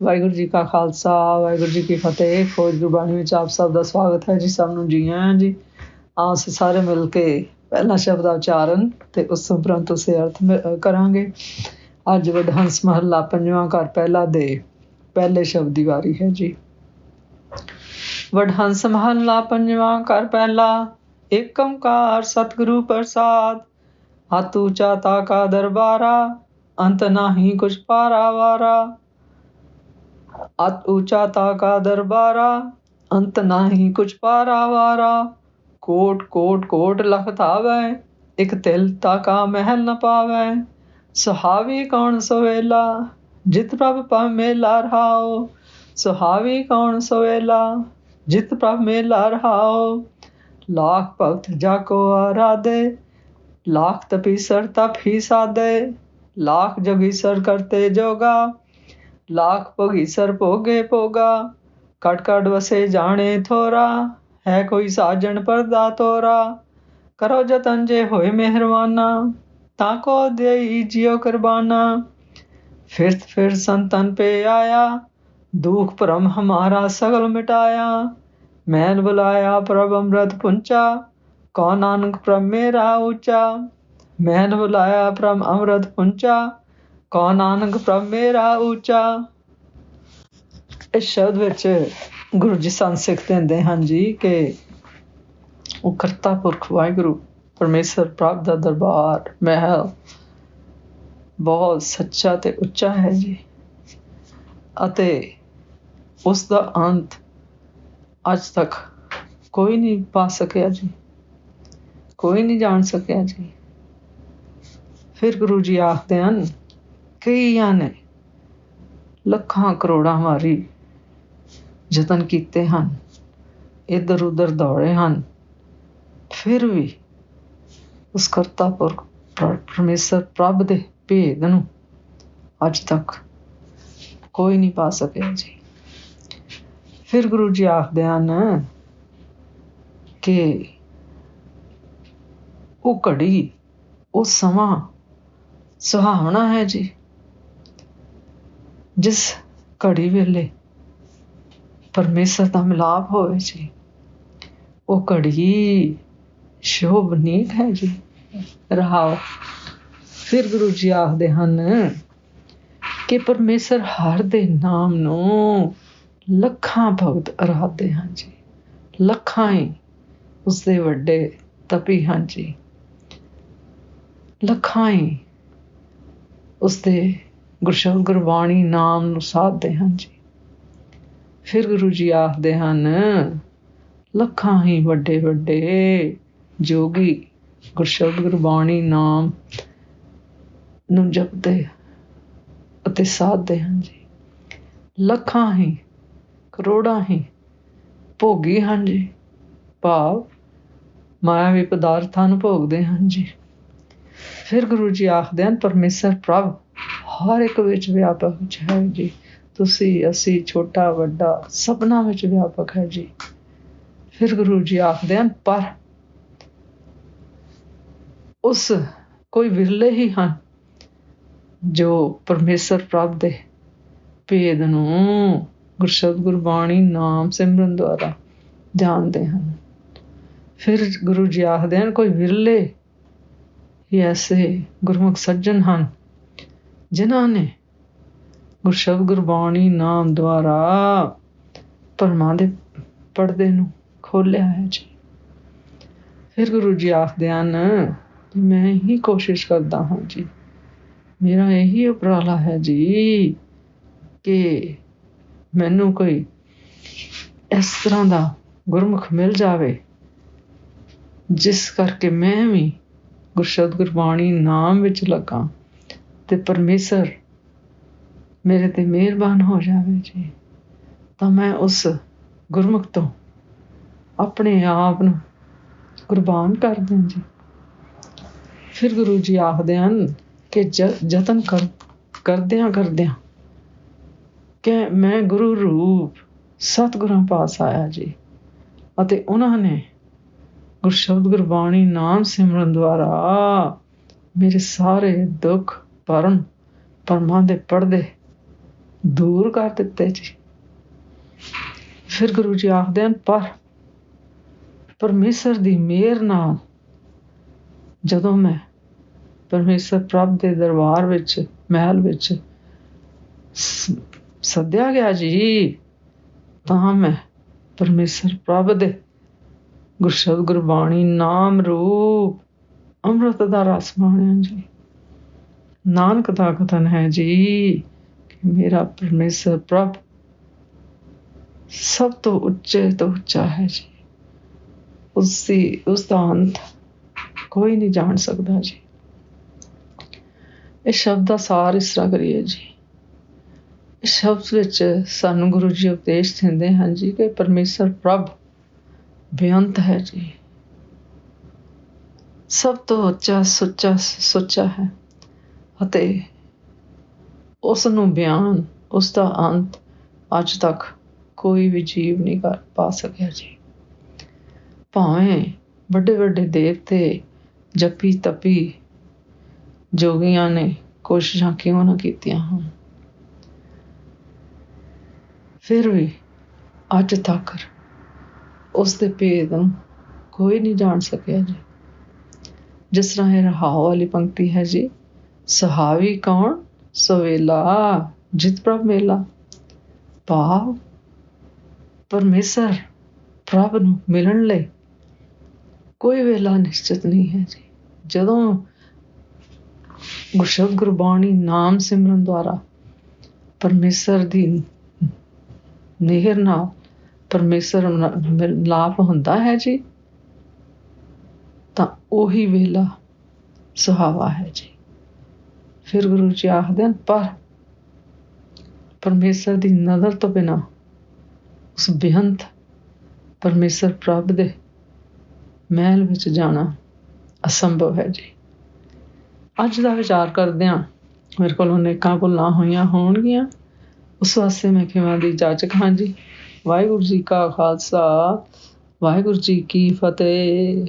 ਵਾਹਿਗੁਰੂ ਜੀ ਕਾ ਖਾਲਸਾ, ਵਾਹਿਗੁਰੂ ਜੀ ਕੀ ਫਤਿਹ ਖੋਜ ਗੁਰਬਾਣੀ ਵਿੱਚ ਆਪ ਸਭ ਦਾ ਸਵਾਗਤ ਹੈ ਜੀ, ਸਭ ਨੂੰ ਜੀ ਆਇਆਂ ਜੀ। ਆਸ ਸਾਰੇ ਮਿਲ ਕੇ ਪਹਿਲਾ ਸ਼ਬਦ ਉਚਾਰਨ ਤੇ ਉਸ ਉਪਰੰਤ ਉਸੇ ਅਰਥ ਕਰਾਂਗੇ। ਅੱਜ ਵਡਹੰਸ ਮਹੱਲਾ ਪੰਜਵਾਂ ਘਰ ਪਹਿਲਾ ਦੇ ਪਹਿਲੇ ਸ਼ਬਦ ਦੀ ਵਾਰੀ ਹੈ ਜੀ। ਵਡਹੰਸ ਮਹੱਲਾ ਪੰਜਵਾਂ ਘਰ ਪਹਿਲਾ, ਏਕ ਓੰਕਾਰ ਸਤਿਗੁਰੂ ਪ੍ਰਸਾਦ, ਹੱਥ ਉੱਚਾ ਤਾ ਕਾ ਦਰਬਾਰਾ, ਅੰਤ ਨਾਹੀ ਕੁਛ ਪਾਰਾ ਵਾਰਾ। ਅਤ ਉੱਚਾ ਤਾ ਕਾ ਦਰਬਾਰਾ ਅੰਤ ਨਾਹੀ ਕੁਛ ਪਾਰਾ ਵਾਰਾ ਕੋਟ ਕੋਟ ਕੋਟ ਲਖ ਧਾਵੈ ਇਕ ਤਿਲ ਤਾ ਕਾ ਮਹਿਲ ਨ ਪਾਵੈ ਸੁਹਾਵੀ ਕੌਣ ਸਵੇਲਾ ਜਿਤ ਪ੍ਰਭ ਪਾ ਮੇਲਾ ਰਹਾਓ ਸੁਹਾਵੀ ਕੌਣ ਸਵੇਲਾ ਜਿਤ ਪ੍ਰਭ ਮੇਲਾ ਰਹਾਓ ਲਾਖ ਭਗਤ ਜਾ ਕੋ ਆਰਾਧੇ लाख तपीसर तप ही साधे लाख जोगीसर करते जोगा લાખ ભોગીસર ભોગે ભોગા કાટ કાટ વસે જાણે થોરા હે કોઈ સાજણ પરદા તોરા કરો જતન જે હોય મહેરબાના તાકો દેઈ જીઓ કરબાના फिर फिर संतन पे आया दुख परम हमारा सगल मिटाया मैन बुलाया प्रभ अमृत पुंचा कौन नानक प्रम मेरा ऊंचा मैन बुलाया प्रम अमृत पुंचा ਕੌਣ ਨਾਨਕ ਪ੍ਰਭ ਮੇਰਾ ਉੱਚਾ। ਇਸ ਸ਼ਬਦ ਵਿੱਚ ਗੁਰੂ ਜੀ ਸਾਨੂੰ ਸਿੱਖ ਦਿੰਦੇ ਹਨ ਜੀ ਕਿ ਉਹ ਕਰਤਾ ਪੁਰਖ ਵਾਹਿਗੁਰੂ, ਪਰਮੇਸ਼ਰ, ਪ੍ਰਭ ਦਾ ਦਰਬਾਰ, ਮਹਿਲ ਬਹੁਤ ਸੱਚਾ ਤੇ ਉੱਚਾ ਹੈ ਜੀ। ਅਤੇ ਉਸ ਦਾ ਅੰਤ ਅੱਜ ਤੱਕ ਕੋਈ ਨਹੀਂ ਪਾ ਸਕਿਆ ਜੀ। ਕੋਈ ਨਹੀਂ ਜਾਣ ਸਕਿਆ ਜੀ। ਫਿਰ ਗੁਰੂ ਜੀ ਆਖਦੇ ਹਨ ਕਈਆਂ ਨੇ ਲੱਖਾਂ ਕਰੋੜਾਂ ਵਾਰੀ ਯਤਨ ਕੀਤੇ ਹਨ, ਇੱਧਰ ਉੱਧਰ ਦੌੜੇ ਹਨ, ਫਿਰ ਵੀ ਉਸ ਕਰਤਾ ਪੁਰਖ ਪਰਮੇਸ਼ਰ ਪ੍ਰਭ ਦੇ ਭੇਦ ਨੂੰ ਅੱਜ ਤੱਕ ਕੋਈ ਨਹੀਂ ਪਾ ਸਕਿਆ ਜੀ। ਫਿਰ ਗੁਰੂ ਜੀ ਆਖਦੇ ਹਨ ਕਿ ਉਹ ਘੜੀ, ਉਹ ਸਮਾਂ ਸੁਹਾਵਣਾ ਹੈ ਜੀ। ਜਿਸ ਘੜੀ ਵੇਲੇ ਪਰਮੇਸ਼ਰ ਦਾ ਮਿਲਾਪ ਹੋਵੇ ਜੀ, ਉਹ ਘੜੀ ਸ਼ੋਭਨੀਕ ਹੈ ਜੀ। ਰਹਾਓ। ਫਿਰ ਗੁਰੂ ਜੀ ਆਖਦੇ ਹਨ ਕਿ ਪਰਮੇਸ਼ਰ ਹਰ ਦੇ ਨਾਮ ਨੂੰ ਲੱਖਾਂ ਭਗਤ ਅਰਾਧਦੇ ਹਨ ਜੀ। ਲੱਖਾਂ ਹੀ ਉਸਦੇ ਵੱਡੇ ਤਪੀ ਹਨ ਜੀ। ਲੱਖਾਂ ਹੀ ਉਸਦੇ ਗੁਰਸ਼ਬਦ ਗੁਰਬਾਣੀ ਨਾਮ ਨੂੰ ਸਾਧਦੇ ਹਨ ਜੀ। ਫਿਰ ਗੁਰੂ ਜੀ ਆਖਦੇ ਹਨ, ਲੱਖਾਂ ਹੀ ਵੱਡੇ ਵੱਡੇ ਜੋਗੀ ਗੁਰਸ਼ਬਦ ਗੁਰਬਾਣੀ ਨਾਮ ਨੂੰ ਜਪਦੇ ਅਤੇ ਸਾਧਦੇ ਹਨ ਜੀ। ਲੱਖਾਂ ਹੀ, ਕਰੋੜਾਂ ਹੀ ਭੋਗੀ ਹਨ ਜੀ। ਭਾਵ ਮਾਇਆਵੀ ਪਦਾਰਥਾਂ ਨੂੰ ਭੋਗਦੇ ਹਨ ਜੀ। ਫਿਰ ਗੁਰੂ ਜੀ ਆਖਦੇ ਹਨ, ਪਰਮੇਸ਼ਰ ਪ੍ਰਭ ਹਰ ਇੱਕ ਵਿੱਚ ਵਿਆਪਕ ਹੈ ਜੀ। ਤੁਸੀਂ, ਅਸੀਂ ਛੋਟਾ, ਵੱਡਾ ਸਭਨਾ ਵਿੱਚ ਵਿਆਪਕ ਹੈ ਜੀ। ਫਿਰ ਗੁਰੂ ਜੀ ਆਖਦੇ ਹਨ, ਪਰ ਉਸ ਕੋਈ ਵਿਰਲੇ ਹੀ ਹਨ ਜੋ ਪਰਮੇਸ਼ਰ ਪ੍ਰਭ ਦੇ ਭੇਦ ਨੂੰ ਗੁਰਸ਼ਬਦ ਗੁਰਬਾਣੀ ਨਾਮ ਸਿਮਰਨ ਦੁਆਰਾ ਜਾਣਦੇ ਹਨ। ਫਿਰ ਗੁਰੂ ਜੀ ਆਖਦੇ ਹਨ, ਕੋਈ ਵਿਰਲੇ ਹੀ ਐਸੇ ਗੁਰਮੁਖ ਸੱਜਣ ਹਨ ਜਿਨ੍ਹਾਂ ਨੇ ਗੁਰਸ਼ਬਦ ਗੁਰਬਾਣੀ ਨਾਮ ਦੁਆਰਾ ਭਰਮਾਂ ਦੇ ਪਰਦੇ ਨੂੰ ਖੋਲਿਆ ਹੈ ਜੀ। ਫਿਰ ਗੁਰੂ ਜੀ ਆਖਦੇ ਹਨ ਕਿ ਮੈਂ ਹੀ ਕੋਸ਼ਿਸ਼ ਕਰਦਾ ਹਾਂ ਜੀ। ਮੇਰਾ ਇਹੀ ਉਪਰਾਲਾ ਹੈ ਜੀ ਕਿ ਮੈਨੂੰ ਕੋਈ ਇਸ ਤਰ੍ਹਾਂ ਦਾ ਗੁਰਮੁਖ ਮਿਲ ਜਾਵੇ, ਜਿਸ ਕਰਕੇ ਮੈਂ ਵੀ ਗੁਰਸ਼ਬਦ ਗੁਰਬਾਣੀ ਨਾਮ ਵਿੱਚ ਲੱਗਾ। ਤੇ ਪਰਮੇਸ਼ਰ ਮੇਰੇ ਤੇ ਮਿਹਰਬਾਨ ਹੋ ਜਾਵੇ ਜੀ, ਤਾਂ ਮੈਂ ਉਸ ਗੁਰਮੁਖ ਤੋਂ ਆਪਣੇ ਆਪ ਨੂੰ ਕੁਰਬਾਨ ਕਰ ਦਾਂ ਜੀ। ਫਿਰ ਗੁਰੂ ਜੀ ਆਖਦੇ ਹਨ ਕਿ ਯਤਨ ਕਰ, ਕਰਦਿਆਂ ਕਰਦਿਆਂ ਕਿ ਮੈਂ ਗੁਰੂ ਰੂਪ ਸਤਿਗੁਰਾਂ ਪਾਸ ਆਇਆ ਜੀ ਅਤੇ ਉਹਨਾਂ ਨੇ ਗੁਰਸ਼ਬਦ ਗੁਰਬਾਣੀ ਨਾਮ ਸਿਮਰਨ ਦੁਆਰਾ ਮੇਰੇ ਸਾਰੇ ਦੁੱਖ ਪਰਮ ਪਰਮਾਂ ਦੇ ਪਰਦੇ ਦੂਰ ਕਰ ਦਿੱਤੇ ਜੀ। ਫਿਰ ਗੁਰੂ ਜੀ ਆਖਦੇ ਹਨ, ਪਰ ਪਰਮੇਸ਼ਰ ਦੀ ਮਿਹਰ ਨਾਲ ਜਦੋਂ ਮੈਂ ਪਰਮੇਸ਼ਰ ਪ੍ਰਭ ਦੇ ਦਰਬਾਰ ਵਿੱਚ, ਮਹਿਲ ਵਿੱਚ ਸੱਦਿਆ ਗਿਆ ਜੀ, ਤਾਂ ਮੈਂ ਪਰਮੇਸ਼ਰ ਪ੍ਰਭ ਦੇ ਗੁਰਸ਼ਬਦ ਗੁਰਬਾਣੀ ਨਾਮ ਰੂਪ ਅੰਮ੍ਰਿਤ ਦਾ ਰਸ ਮਾਣਿਆ ਜੀ। ਨਾਨਕ ਦਾ ਕਥਨ ਹੈ ਜੀ ਮੇਰਾ ਪਰਮੇਸ਼ਰ ਪ੍ਰਭ ਸਭ ਤੋਂ ਉੱਚੇ ਤੋਂ ਉੱਚਾ ਹੈ ਜੀ। ਉਸ ਦੀ ਉਸ ਦਾ ਅੰਤ ਕੋਈ ਨਹੀਂ ਜਾਣ ਸਕਦਾ ਜੀ। ਇਹ ਸ਼ਬਦ ਦਾ ਸਾਰ ਇਸ ਤਰ੍ਹਾਂ ਕਰੀਏ ਜੀ। ਇਸ ਸ਼ਬਦ ਵਿੱਚ ਸਾਨੂੰ ਗੁਰੂ ਜੀ ਉਪਦੇਸ਼ ਦਿੰਦੇ ਹਨ ਜੀ ਕਿ ਪਰਮੇਸ਼ਰ ਪ੍ਰਭ ਬੇਅੰਤ ਹੈ ਜੀ। ਸਭ ਤੋਂ ਉੱਚਾ, ਸੁੱਚਾ ਸੁੱਚਾ ਹੈ। ਅਤੇ ਉਸ ਨੂੰ ਬਿਆਨ, ਉਸ ਦਾ ਅੰਤ ਅੱਜ ਤੱਕ ਕੋਈ ਵੀ ਜੀਵ ਨਹੀਂ ਕਰ ਪਾ ਸਕਿਆ ਜੀ। ਭਾਵੇਂ ਵੱਡੇ ਵੱਡੇ ਦੇਵਤੇ ਜਪੀ ਤਪੀ ਜੋਗੀਆਂ ਨੇ ਕੋਸ਼ਿਸ਼ਾਂ ਕਿਉਂ ਨਾ ਕੀਤੀਆਂ ਹਨ ਫਿਰ ਵੀ ਅੱਜ ਤੱਕ ਉਸ ਦੇ ਭੇਦ ਨੂੰ ਕੋਈ ਨਹੀਂ ਜਾਣ ਸਕਿਆ ਜੀ। ਜਿਸ ਤਰ੍ਹਾਂ ਇਹ ਰਹਾਉ ਵਾਲੀ ਪੰਕਤੀ ਹੈ ਜੀ ਸਹਾਵੀ ਕੌਣ? ਸਵੇਲਾ, ਜਿਤ ਪ੍ਰਭ ਮੇਲਾ। ਭਾਵ ਪਰਮੇਸ਼ਰ ਪ੍ਰਭ ਨੂੰ ਮਿਲਣ ਲਈ ਕੋਈ ਵੇਲਾ ਨਿਸ਼ਚਿਤ ਨਹੀਂ ਹੈ ਜੀ। ਜਦੋਂ ਗੁਰਸ਼ਬਦ ਗੁਰਬਾਣੀ ਨਾਮ ਸਿਮਰਨ ਦੁਆਰਾ ਪਰਮੇਸ਼ਰ ਦੀ ਨਿਹਰ ਨਾਲ ਪਰਮੇਸ਼ਰ ਲਾਭ ਹੁੰਦਾ ਹੈ ਜੀ, ਤਾਂ ਉਹੀ ਵੇਲਾ ਸੁਹਾਵਾ ਹੈ ਜੀ। ਫਿਰ ਗੁਰੂ ਜੀ ਆਖਦੇ ਹਨ, ਪਰ ਪਰਮੇਸ਼ਰ ਦੀ ਨਜ਼ਰ ਤੋਂ ਬਿਨਾ ਉਸ ਬੇਅੰਤ ਪਰਮੇਸ਼ਰ ਪ੍ਰਭ ਦੇ ਮਹਿਲ ਵਿੱਚ ਜਾਣਾ ਅਸੰਭਵ ਹੈ ਜੀ। ਅੱਜ ਦਾ ਵਿਚਾਰ ਕਰਦੇ ਹਾਂ। ਮੇਰੇ ਕੋਲ ਅਨੇਕਾਂ ਭੁੱਲਾਂ ਹੋਈਆਂ ਹੋਣਗੀਆਂ। ਉਸ ਵਾਸਤੇ ਮੈਂ ਕਿਹਾ ਦੀ ਜਾਚਕ ਹਾਂ ਜੀ। ਵਾਹਿਗੁਰੂ ਜੀ ਕਾ ਖਾਲਸਾ, ਵਾਹਿਗੁਰੂ ਜੀ ਕੀ ਫਤਿਹ।